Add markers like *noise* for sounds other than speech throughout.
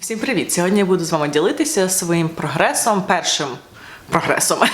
Всім привіт! Сьогодні я буду з вами ділитися своїм прогресом, першим прогресом *laughs* е,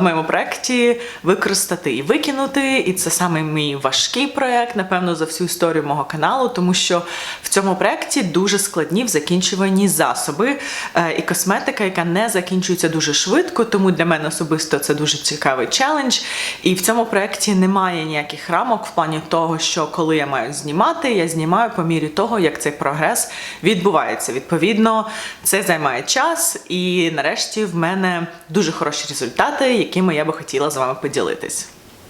в моєму проєкті використати і викинути. І це саме мій важкий проєкт, напевно, за всю історію мого каналу, тому що в цьому проєкті дуже складні в закінчуванні засоби е, і косметика, яка не закінчується дуже швидко. Тому для мене особисто це дуже цікавий челендж. І в цьому проєкті немає ніяких рамок в плані того, що коли я маю знімати, я знімаю по мірі того, як цей прогрес відбувається. Відповідно, це займає час, і нарешті в мене дуже хороші результати, якими я би хотіла з вами поділитись.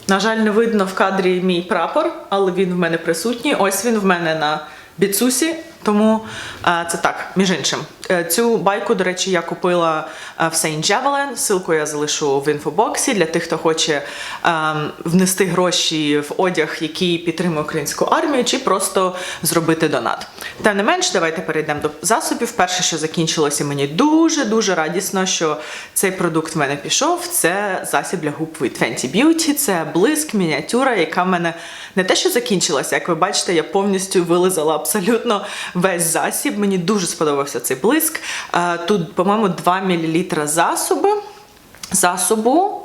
На жаль, не видно в кадрі мій прапор, але він в мене присутній. Ось він в мене на біцусі. Тому е, це так, між іншим. Е, Цю байку, до речі, я купила е, в Saint Javelin. Ссылку я залишу в інфобоксі для тих, хто хоче е, внести гроші в одяг, який підтримує українську армію, чи просто зробити донат. Тим не менш, давайте перейдемо до засобів. Перше, що закінчилося, мені дуже дуже радісно, що цей продукт в мене пішов. Це засіб для губ від Fenty Beauty. Це блиск, мініатюра, яка в мене не те, що закінчилася. Як ви бачите, я повністю вилизала абсолютно весь засіб. Мені дуже сподобався цей блиск. Е, Тут, по-моєму, 2 мл засоби. засобу.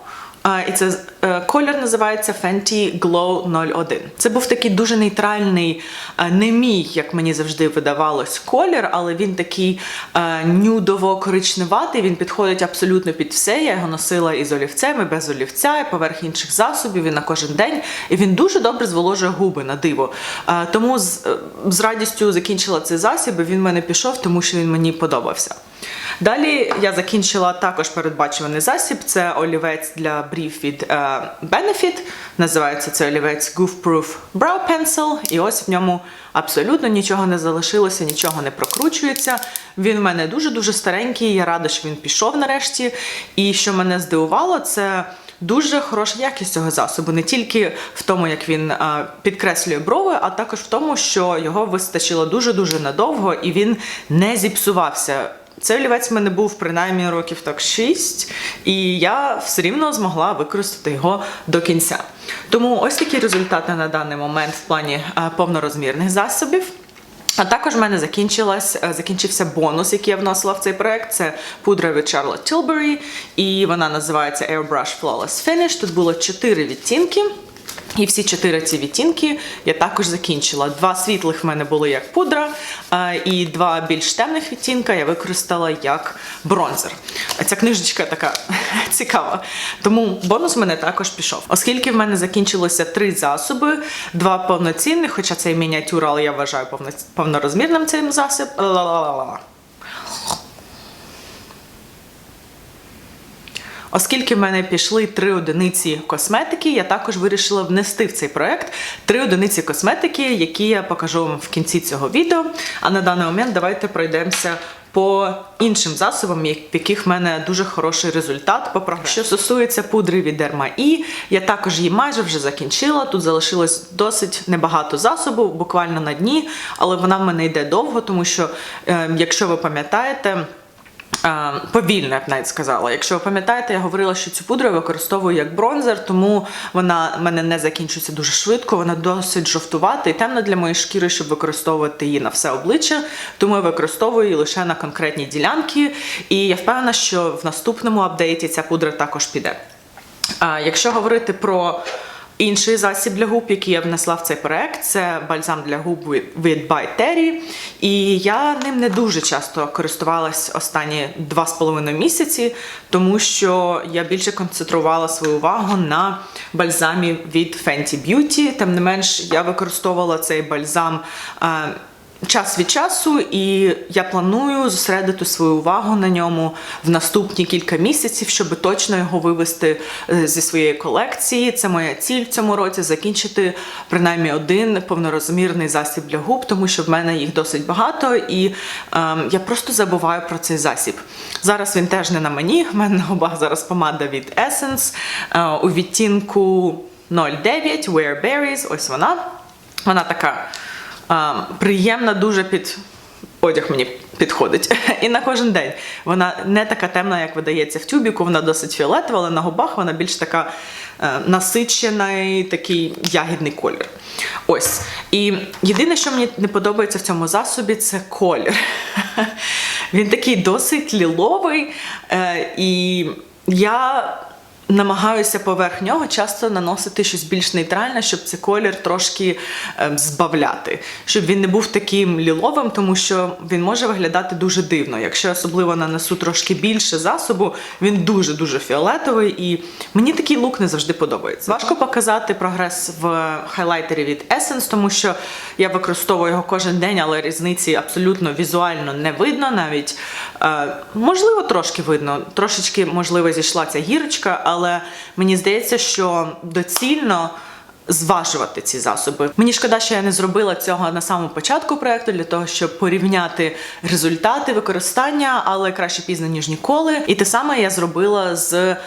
І це е, колір називається Fenty Glow 01. Це був такий дуже нейтральний, е, не мій, як мені завжди видавалось, колір, але він такий е, нюдово-коричневатий. Він підходить абсолютно під все. Я його носила і з олівцем, і без олівця, і поверх інших засобів, і на кожен день. І він дуже добре зволожує губи на диво. Тому з, з радістю закінчила цей засіб, і він в мене пішов, тому що він мені подобався. Далі я закінчила також передбачуваний засіб. Це олівець для брів від е, Benefit. Називається це олівець Goof Proof Brow Pencil. І ось в ньому абсолютно нічого не залишилося, нічого не прокручується. Він в мене дуже-дуже старенький. Я рада, що він пішов нарешті. І що мене здивувало, це. Дуже хороша якість цього засобу, не тільки в тому, як він а, підкреслює брови, а також в тому, що його вистачило дуже-дуже надовго і він не зіпсувався. Цей олівець в мене був принаймні років так 6, і я все рівно змогла використати його до кінця. Тому ось такі результати на даний момент в плані повнорозмірних засобів. А також в мене закінчилась, е, закінчився бонус, який я вносила в цей проект. Це пудра від Charlotte Tilbury, і вона називається Airbrush Flawless Finish. Тут було 4 відтінки. І всі чотири ці відтінки я також закінчила. Два світлих в мене були як пудра, і два більш темних відтінка я використала як бронзер. Ця книжечка така *laughs* цікава. Тому бонус в мене також пішов. Оскільки в мене закінчилося три засоби, два повноцінних, хоча це і мініатюра, але я вважаю повно- повнорозмірним цим засіб. Оскільки в мене пішли три одиниці косметики, я також вирішила внести в цей проект три одиниці косметики, які я покажу вам в кінці цього відео. А на даний момент давайте пройдемося по іншим засобам, в яких в мене дуже хороший результат по програмі. Що стосується пудри від Derma E, я також її майже вже закінчила. Тут залишилось досить небагато засобу, буквально на дні, але вона в мене йде довго, тому що, е, якщо ви пам'ятаєте. Е, Повільно, я б навіть сказала. Якщо ви пам'ятаєте, я говорила, що цю пудру я використовую як бронзер, тому вона в мене не закінчується дуже швидко. Вона досить жовтувата і темна для моєї шкіри, щоб використовувати її на все обличчя. Тому я використовую її лише на конкретні ділянки. І я впевнена, що в наступному апдейті ця пудра також піде. А якщо говорити про інший засіб для губ, який я внесла в цей проект, це бальзам для губ від- By Terry. І я ним не дуже часто користувалась останні два з половиною місяці, тому що я більше концентрувала свою увагу на бальзамі від Fenty Beauty. Тим не менш, я використовувала цей бальзам. Е, Час від часу, і я планую зосередити свою увагу на ньому в наступні кілька місяців, щоб точно його вивести е, зі своєї колекції. Це моя ціль в цьому році закінчити принаймні один повнорозмірний засіб для губ, тому що в мене їх досить багато, і ем, я просто забуваю про цей засіб. Зараз він теж не на мені. В мене на губах зараз помада від Essence е, у відтінку 09 Wear Berries. Ось вона. Вона така. Приємна дуже під одяг мені підходить. *laughs* І на кожен день. Вона не така темна, як видається в тюбіку, вона досить фіолетова, але на губах вона більш така е, насичена і такий ягідний колір. Ось. І єдине, що мені не подобається в цьому засобі, це колір. *laughs* Він такий досить ліловий, е, і я намагаюся поверх нього часто наносити щось більш нейтральне, щоб цей колір трошки е, збавляти, щоб він не був таким ліловим, тому що він може виглядати дуже дивно. Якщо особливо нанесу трошки більше засобу, він дуже дуже фіолетовий, і мені такий лук не завжди подобається. Важко показати прогрес в хайлайтері від Essence, тому що я використовую його кожен день, але різниці абсолютно візуально не видно. Навіть е, можливо трошки видно, трошечки можливо зійшла ця гірочка, але мені здається, що доцільно. Зважувати ці засоби. Мені шкода, що я не зробила цього на самому початку проекту для того, щоб порівняти результати використання, але краще пізно ніж ніколи. І те саме я зробила з е,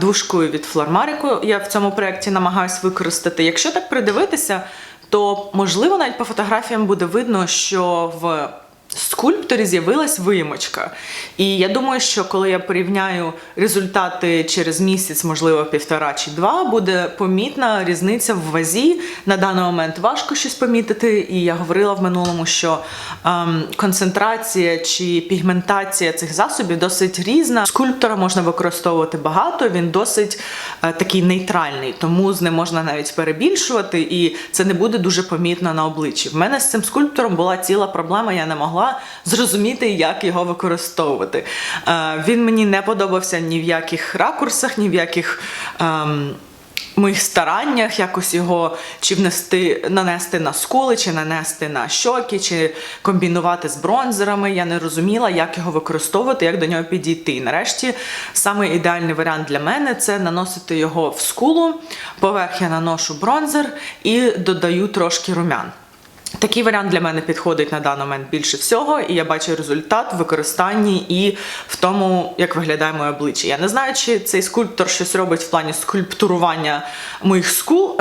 дужкою від Флормарику. Я в цьому проєкті намагаюся використати. Якщо так придивитися, то можливо навіть по фотографіям буде видно, що в скульпторі з'явилась виїмочка. І я думаю, що коли я порівняю результати через місяць, можливо, півтора чи два, буде помітна різниця в вазі. На даний момент важко щось помітити. І я говорила в минулому, що ем, концентрація чи пігментація цих засобів досить різна. Скульптора можна використовувати багато, він досить е, такий нейтральний, тому з ним можна навіть перебільшувати, і це не буде дуже помітно на обличчі. В мене з цим скульптором була ціла проблема, я не могла зрозуміти, як його використовувати. Е, він мені не подобався ні в яких ракурсах, ні в яких. Ем, Моїх стараннях якось його чи внести, нанести на скули, чи нанести на щоки, чи комбінувати з бронзерами. Я не розуміла, як його використовувати, як до нього підійти. Нарешті саме ідеальний варіант для мене це наносити його в скулу. Поверх я наношу бронзер і додаю трошки румян. Такий варіант для мене підходить на даний момент більше всього, і я бачу результат в використанні і в тому, як виглядає моє обличчя. Я не знаю, чи цей скульптор щось робить в плані скульптурування моїх скул.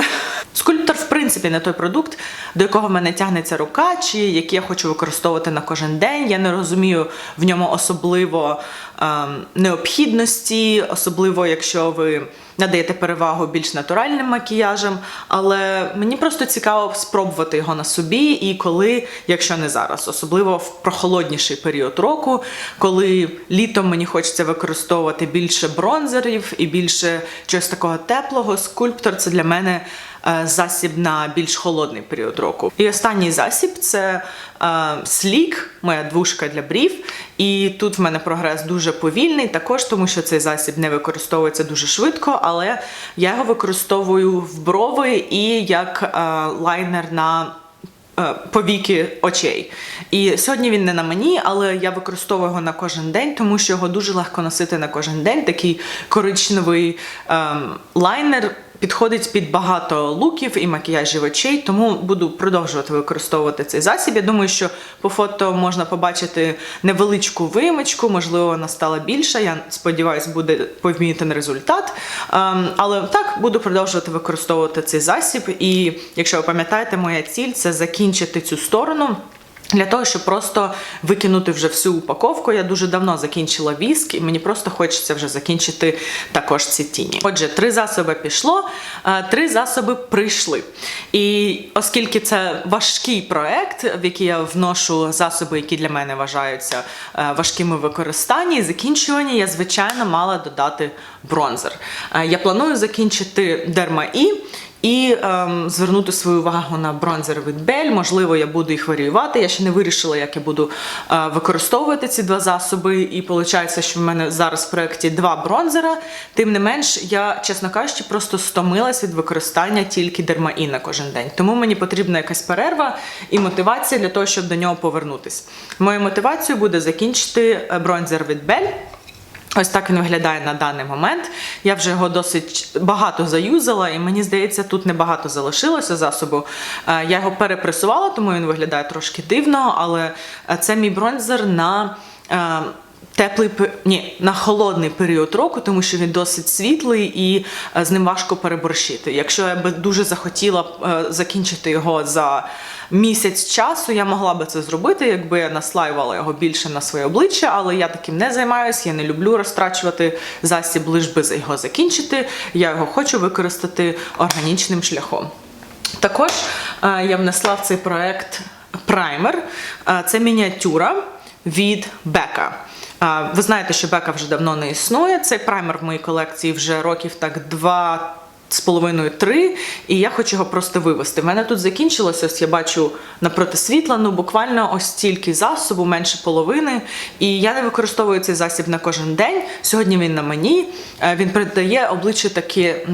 Скульптор, в принципі, не той продукт, до якого в мене тягнеться рука, чи який я хочу використовувати на кожен день. Я не розумію в ньому особливо ем, необхідності, особливо якщо ви надаєте перевагу більш натуральним макіяжам. Але мені просто цікаво спробувати його на собі і коли, якщо не зараз, особливо в прохолодніший період року, коли літом мені хочеться використовувати більше бронзерів і більше чогось такого теплого, скульптор це для мене. Е, Засіб на більш холодний період року. І останній засіб це е, слік, моя двушка для брів. І тут в мене прогрес дуже повільний, також тому що цей засіб не використовується дуже швидко, але я його використовую в брови і як е, лайнер на повіки очей. І сьогодні він не на мені, але я використовую його на кожен день, тому що його дуже легко носити на кожен день. Такий коричневий ем, лайнер. Підходить під багато луків і макіяжів очей, тому буду продовжувати використовувати цей засіб. Я думаю, що по фото можна побачити невеличку вимочку, можливо, вона стала більша. Я сподіваюся, буде помітен результат. Ем, але так буду продовжувати використовувати цей засіб. І якщо ви пам'ятаєте, моя ціль це закінчити цю сторону. Для того, щоб просто викинути вже всю упаковку, я дуже давно закінчила віск, і мені просто хочеться вже закінчити також ці тіні. Отже, три засоби пішло, е, три засоби прийшли. І оскільки це важкий проект, в який я вношу засоби, які для мене вважаються е, важкими в використанні і закінчуванні, я звичайно мала додати бронзер. Е, Я планую закінчити Derma E, і ем, звернути свою увагу на бронзер від Bell. Можливо, я буду їх варіювати. Я ще не вирішила, як я буду е, використовувати ці два засоби. І виходить, що в мене зараз в проєкті два бронзера. Тим не менш, я, чесно кажучи, просто стомилась від використання тільки дермаї на кожен день. Тому мені потрібна якась перерва і мотивація для того, щоб до нього повернутись. Моєю мотивацією буде закінчити е, бронзер від Bell. Ось так він виглядає на даний момент. Я вже його досить багато заюзала, і мені здається, тут небагато залишилося засобу. Е, Я його перепресувала, тому він виглядає трошки дивно, але е, це мій бронзер на. Теплий ні, на холодний період року, тому що він досить світлий і е, з ним важко переборщити. Якщо я би дуже захотіла е, закінчити його за місяць часу, я могла би це зробити, якби я наслаювала його більше на своє обличчя, але я таким не займаюся. Я не люблю розтрачувати засіб, лиш би його закінчити. Я його хочу використати органічним шляхом. Також е, я внесла в цей проект праймер. Це мініатюра. від Бека. Ви знаєте, що Бека вже давно не існує. Цей праймер в моїй колекції вже років так два з половиною три, і я хочу його просто вивести. В мене тут закінчилося, ось я бачу напроти світла, ну буквально ось стільки засобу, менше половини. І я не використовую цей засіб на кожен день. Сьогодні він на мені. Е, Він придає обличчю таке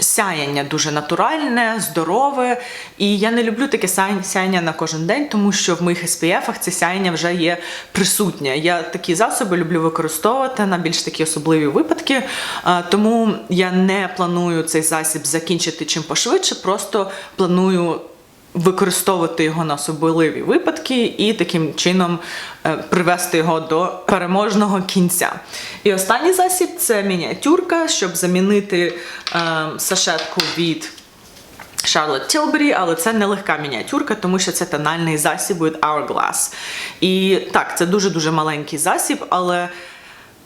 сяяння дуже натуральне, здорове. І я не люблю таке сяяння на кожен день, тому що в моїх SPF-ах це сяяння вже є присутнє. Я такі засоби люблю використовувати на більш такі особливі випадки. Е, Тому я не планую цей засіб закінчити чим пошвидше, просто планую використовувати його на особливі випадки і таким чином е, привести його до переможного кінця. І останній засіб це мініатюрка, щоб замінити е, сашетку від Charlotte Tilbury, але це не легка мініатюрка, тому що це тональний засіб від Hourglass. І так, це дуже-дуже маленький засіб, але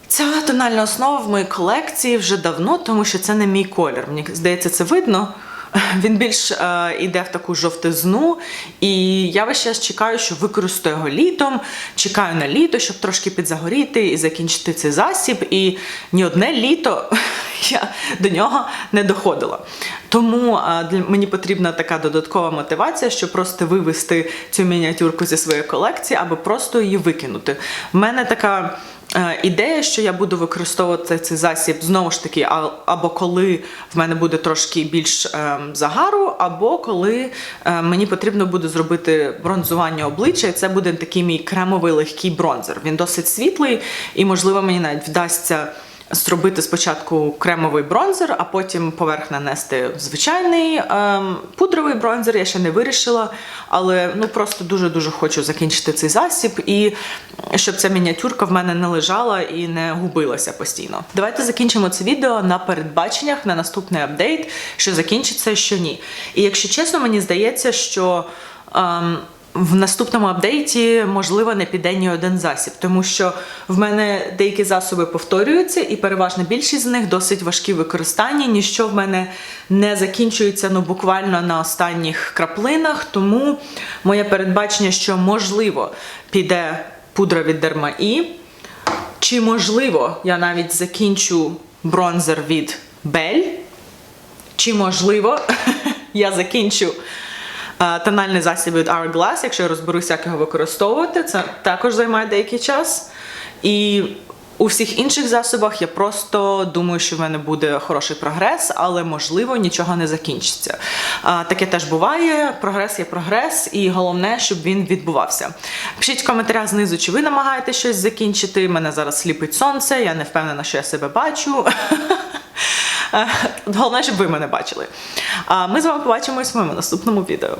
ця тональна основа в моїй колекції вже давно, тому що це не мій колір. Мені здається, це видно. *laughs* Він більш е, іде в таку жовтизну, і я весь час чекаю, що використаю його літом. Чекаю на літо, щоб трошки підзагоріти і закінчити цей засіб. І ні одне літо *laughs* я до нього не доходила. Тому е, для мені потрібна така додаткова мотивація, щоб просто вивести цю мініатюрку зі своєї колекції, або просто її викинути. У мене така. Е, Ідея, що я буду використовувати цей засіб знову ж таки, або коли в мене буде трошки більш е, загару, або коли е, мені потрібно буде зробити бронзування обличчя, і це буде такий мій кремовий легкий бронзер. Він досить світлий, і можливо мені навіть вдасться. Зробити спочатку кремовий бронзер, а потім поверх нанести звичайний ем, пудровий бронзер. Я ще не вирішила, але ну просто дуже дуже хочу закінчити цей засіб і щоб ця мініатюрка в мене не лежала і не губилася постійно. Давайте закінчимо це відео на передбаченнях на наступний апдейт, що закінчиться, що ні. І якщо чесно, мені здається, що. Ем, в наступному апдейті, можливо, не піде ні один засіб, тому що в мене деякі засоби повторюються, і переважна більшість з них досить важкі в використанні. Ніщо в мене не закінчується ну буквально на останніх краплинах. Тому моє передбачення, що можливо піде пудра від Derma-E, чи можливо я навіть закінчу бронзер від Belle, чи можливо *laughs* я закінчу тональний засіб від Hourglass, якщо я розберуся, як його використовувати, це також займає деякий час. І у всіх інших засобах я просто думаю, що в мене буде хороший прогрес, але можливо нічого не закінчиться. Таке теж буває. Прогрес є прогрес, і головне, щоб він відбувався. Пишіть в коментарях знизу, чи ви намагаєтесь щось закінчити. Мене зараз сліпить сонце, я не впевнена, що я себе бачу. *laughs* Е, Головне, щоб ви мене бачили. А ми з вами побачимось в моєму наступному відео.